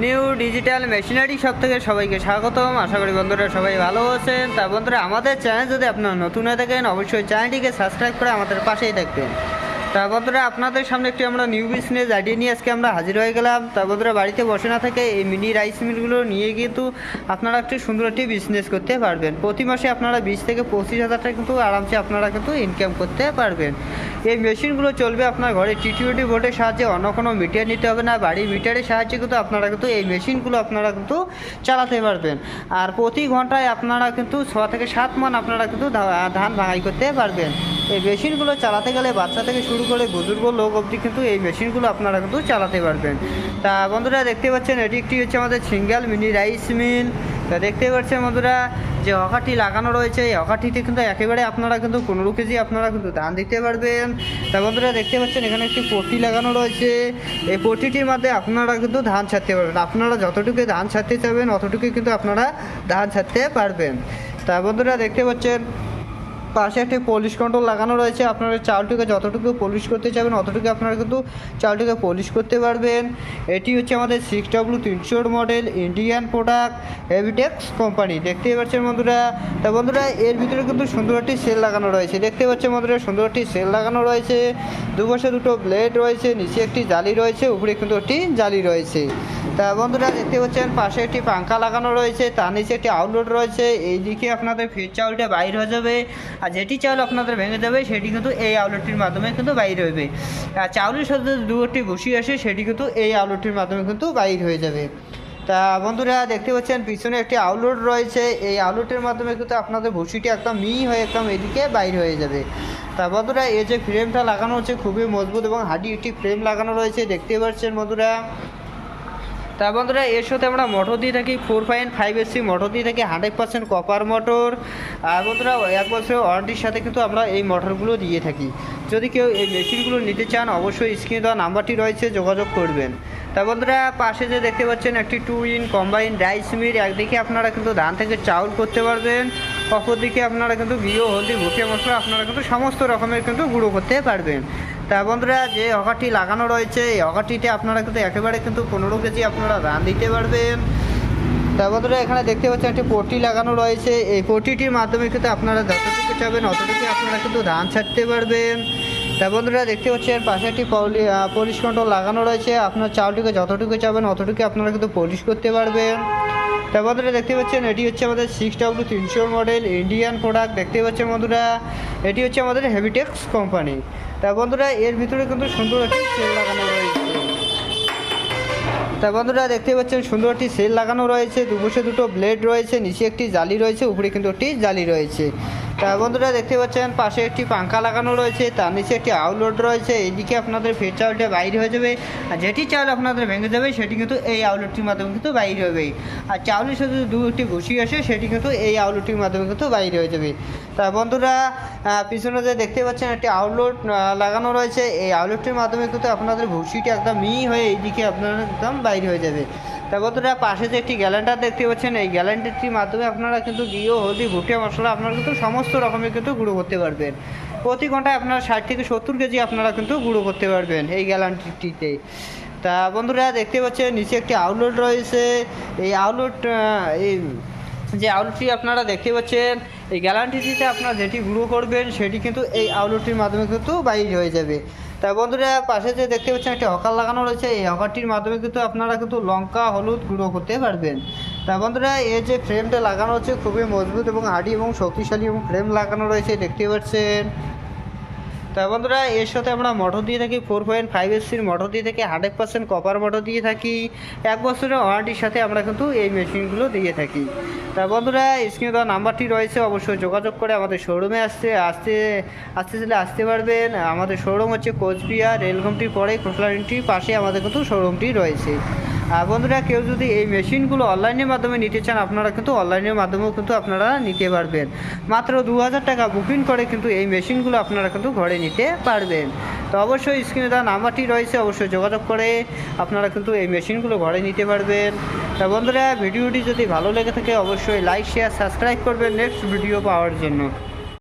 New digital machinery সব থেকে সবাইকে স্বাগতম। আশা করি বন্ধুরা সবাই ভালো আছেন। তা বন্ধুরা, আমাদের চ্যানেল যদি আপনারা নতুন হয়ে থাকেন, অবশ্যই চ্যানেলটিকে সাবস্ক্রাইব করে আমাদের পাশেই থাকবেন। তা বন্ধুরা, আপনাদের সামনে একটি আমরা নিউ বিজনেস আইডিয়া নিয়ে আজকে আমরা হাজির হয়ে গেলাম। তা বন্ধুরা, বাড়িতে বসে না থেকে এই মিনি রাইস মিলগুলো নিয়ে কিন্তু আপনারা একটি সুন্দর একটি বিজনেস করতে পারবেন। প্রতি মাসে আপনারা বিশ থেকে পঁচিশ হাজার টাকা কিন্তু আরামসে আপনারা কিন্তু ইনকাম করতে পারবেন। এই মেশিনগুলো চলবে আপনার ঘরে। টিটিউটি বোর্ডের সাহায্যে অন্য কোনো মিটার নিতে হবে না। বাড়ির মিটারের সাহায্যে কিন্তু আপনারা কিন্তু এই মেশিনগুলো আপনারা কিন্তু চালাতে পারবেন। আর প্রতি ঘন্টায় আপনারা কিন্তু ছ থেকে সাত মান আপনারা কিন্তু ধান ভাঙাই করতে পারবেন। এই মেশিনগুলো চালাতে গেলে বাচ্চা থেকে শুরু করে বুজুর্গ লোক অবধি কিন্তু এই মেশিনগুলো আপনারা কিন্তু চালাতে পারবেন। তা বন্ধুরা দেখতে পাচ্ছেন, এটি একটি হচ্ছে আমাদের সিঙ্গেল মিনি রাইস মিল। তা দেখতে পাচ্ছেন বন্ধুরা যে হকাটি লাগানো রয়েছে, এই হকাটিতে কিন্তু একেবারে আপনারা কিন্তু পনেরো কেজি আপনারা কিন্তু ধান দিতে পারবেন। তা বন্ধুরা, দেখতে পাচ্ছেন, এখানে একটি পটি লাগানো রয়েছে। এই পটিটির মধ্যে আপনারা কিন্তু ধান ছাড়তে পারবেন। আপনারা যতটুকু ধান ছাড়তে চাবেন অতটুকু কিন্তু আপনারা ধান ছাড়তে পারবেন। তা বন্ধুরা, দেখতে পাচ্ছেন পাশে একটি পলিশ কন্ট্রোল লাগানো রয়েছে। আপনারা চালটিকে যতটুকু পলিশ করতে চাবেন অতটুকু আপনারা কিন্তু চালটিকে পলিশ করতে পারবেন। এটি হচ্ছে আমাদের সিক্স ডাব্লু তিনশোর model Indian product Evitex company দেখতেই পাচ্ছেন বন্ধুরা? তা বন্ধুরা, এর ভিতরে কিন্তু সুন্দর একটি সেল লাগানো রয়েছে। দেখতে পাচ্ছেন বন্ধুরা, সুন্দর একটি সেল লাগানো রয়েছে। দুপাশে দুটো ব্লেড রয়েছে, নিচে একটি জালি রয়েছে, উপরে কিন্তু একটি জালি রয়েছে। তা বন্ধুরা দেখতে পাচ্ছেন, পাশে একটি পাঙ্খা লাগানো রয়েছে, তার নিচে একটি আউটলোড রয়েছে, এইদিকে আপনাদের ফিট চাউলটা বাইর হয়ে যাবে, আর যেটি চাউল আপনাদের ভেঙে যাবে, সেটি কিন্তু এই আউটলেটটির মাধ্যমে কিন্তু বাইর হইবে। আর চাউলের সাথে দুটি ভুসি আসে, সেটি কিন্তু এই আউটলেটটির মাধ্যমে কিন্তু বাইর হয়ে যাবে। তা বন্ধুরা দেখতে পাচ্ছেন, পিছনে একটি আউটলোড রয়েছে, এই আউটলেটের মাধ্যমে কিন্তু আপনাদের ভুসিটি একদম মি হয়ে একদম এদিকে বাইর হয়ে যাবে। তা বন্ধুরা, এই যে ফ্রেমটা লাগানো হচ্ছে, খুবই মজবুত এবং হাডি একটি ফ্রেম লাগানো রয়েছে, দেখতে পাচ্ছেন বন্ধুরা। তা বন্ধুরা, এর সাথে আমরা মোটর দিয়ে থাকি four point five AC motor দিয়ে থাকি হান্ড্রেড পার্সেন্ট কপার মোটর আর বন্ধুরা, এক বছরের ওয়ারেন্টির সাথে কিন্তু আমরা এই মোটরগুলো দিয়ে থাকি। যদি কেউ এই মেশিনগুলো নিতে চান, অবশ্যই স্ক্রিনে দেওয়া নাম্বারটি রয়েছে, যোগাযোগ করবেন। তা বন্ধুরা, পাশে যে দেখতে পাচ্ছেন, একটি two in combine rice mill একদিকে আপনারা কিন্তু ধান থেকে চাউল করতে পারবেন। অপরদিকে আপনারা কিন্তু ঘিও, হলদি ভুটে মশলা, আপনারা কিন্তু সমস্ত রকমের কিন্তু গুঁড়ো করতে পারবেন। তা বন্ধুরা, যে হকারটি লাগানো রয়েছে, এই হকারটিতে আপনারা কিন্তু একেবারে কিন্তু পনেরো কেজি আপনারা ধান দিতে পারবেন। তা বন্ধুরা, এখানে দেখতে পাচ্ছেন একটি পটি লাগানো রয়েছে। এই পটিটির মাধ্যমে কিন্তু আপনারা যতটুকু চাবেন অতটুকু আপনারা কিন্তু ধান ছাড়তে পারবেন। তা বন্ধুরা, দেখতে পাচ্ছেন পাশে একটি পলি পলিশ কন্ট্রোল লাগানো রয়েছে। আপনার চাউলটিকে যতটুকু চাবেন অতটুকু আপনারা কিন্তু পলিশ করতে পারবেন। তা বন্ধুরা দেখতে পাচ্ছেন, এটি হচ্ছে আমাদের সিক্স ডাব্লু তিনশোর মডেল ইন্ডিয়ান প্রোডাক্ট দেখতে পাচ্ছেন বন্ধুরা। এটি হচ্ছে আমাদের হেভিটেক্স কোম্পানি তা বন্ধুরা, এর ভিতরে কিন্তু সুন্দর একটি সেল লাগানো রয়েছে। তা বন্ধুরা, দেখতে পাচ্ছেন, সুন্দর একটি সেল লাগানো রয়েছে। দুপাশে দুটো ব্লেড রয়েছে, নিচে একটি জালি রয়েছে, উপরে কিন্তু একটি জালি রয়েছে। বন্ধুরা দেখতে পাচ্ছেন, পাশে একটি পাঙ্খা লাগানো রয়েছে, তার নিচে একটি আউটলোড রয়েছে। এইদিকে আপনাদের ফের চাউলটা বাইরে হয়ে যাবে। আর যেটি চাউল আপনাদের ভেঙে যাবে, সেটি কিন্তু এই আউটলোডটির মাধ্যমে কিন্তু বাইরে হবে। আর চাউলের সাথে দু একটি ভুসি আসে, সেটি কিন্তু এই আউটলোডটির মাধ্যমে কিন্তু বাইরে হয়ে যাবে। তা বন্ধুরা পিছনে যে দেখতে পাচ্ছেন, একটি আউটলোড লাগানো রয়েছে। এই আউটলোডটির মাধ্যমে কিন্তু আপনাদের ভুসিটি একদম মি হয়ে এইদিকে আপনার একদম বাইরে হয়ে যাবে। তা বন্ধুরা, পাশে যে একটি গ্যালেন্ডার দেখতে পাচ্ছেন, এই গ্যালেন্ডারটির মাধ্যমে আপনারা কিন্তু ঘিও, হলদি ভুটে মশলা আপনারা কিন্তু সমস্ত রকমের কিন্তু গুঁড়ো করতে পারবেন। প্রতি ঘন্টায় আপনারা ষাট থেকে সত্তর কেজি আপনারা কিন্তু গুঁড়ো করতে পারবেন এই গ্যালান্টিটিতে তা বন্ধুরা, দেখতে পাচ্ছেন, নিচে একটি আউটলেট রয়েছে। এই আউটলেট এই যে আউটলেটটি আপনারা দেখতে পাচ্ছেন, এই গ্যালান্টিটিতে আপনারা যেটি গুঁড়ো করবেন, সেটি কিন্তু এই আউটলেটটির মাধ্যমে কিন্তু বাইর হয়ে যাবে। তা বন্ধুরা, পাশে যে দেখতে পাচ্ছেন একটি হকার লাগানো রয়েছে, এই হকারটির মাধ্যমে কিন্তু আপনারা কিন্তু লঙ্কা, হলুদ গুঁড়ো করতে পারবেন। তা বন্ধুরা, এই যে ফ্রেমটা লাগানো হচ্ছে, খুবই মজবুত এবং হাডি এবং শক্তিশালী এবং ফ্রেম লাগানো রয়েছে, দেখতে পাচ্ছেন। তা বন্ধুরা, এর সাথে আমরা মোটর দিয়ে থাকি ফোর পয়েন্ট ফাইভ এসির মোটর দিয়ে থাকি হান্ড্রেড পার্সেন্ট কপার মোটর দিয়ে থাকি। এক বছরের ওয়ারেন্টির সাথে আমরা কিন্তু এই মেশিনগুলো দিয়ে থাকি। তা বন্ধুরা স্ক্রিনে দেওয়া নাম্বারটি রয়েছে, অবশ্যই যোগাযোগ করে আমাদের শোরুমে আসতে আসতে আসতে চাইলে আসতে পারবেন। আমাদের শোরুম হচ্ছে কোচবিহার রেলঘুমটির পরে খোসলারিটির পাশে আমাদের কিন্তু শোরুমটি রয়েছে। বন্ধুরা, কেউ যদি এই মেশিনগুলো অনলাইনের মাধ্যমে নিতে চান, আপনারা কিন্তু অনলাইনের মাধ্যমেও কিন্তু আপনারা নিতে পারবেন। মাত্র দু হাজার টাকা বুকিং করে কিন্তু এই মেশিনগুলো আপনারা কিন্তু ঘরে নিতে পারবেন। তো অবশ্যই স্ক্রিনে দেওয়া নাম্বারটি রয়েছে, অবশ্যই যোগাযোগ করে আপনারা কিন্তু এই মেশিনগুলো ঘরে নিতে পারবেন। তা বন্ধুরা, ভিডিওটি যদি ভালো লেগে থাকে, অবশ্যই লাইক শেয়ার সাবস্ক্রাইব করবেন নেক্সট ভিডিও পাওয়ার জন্য।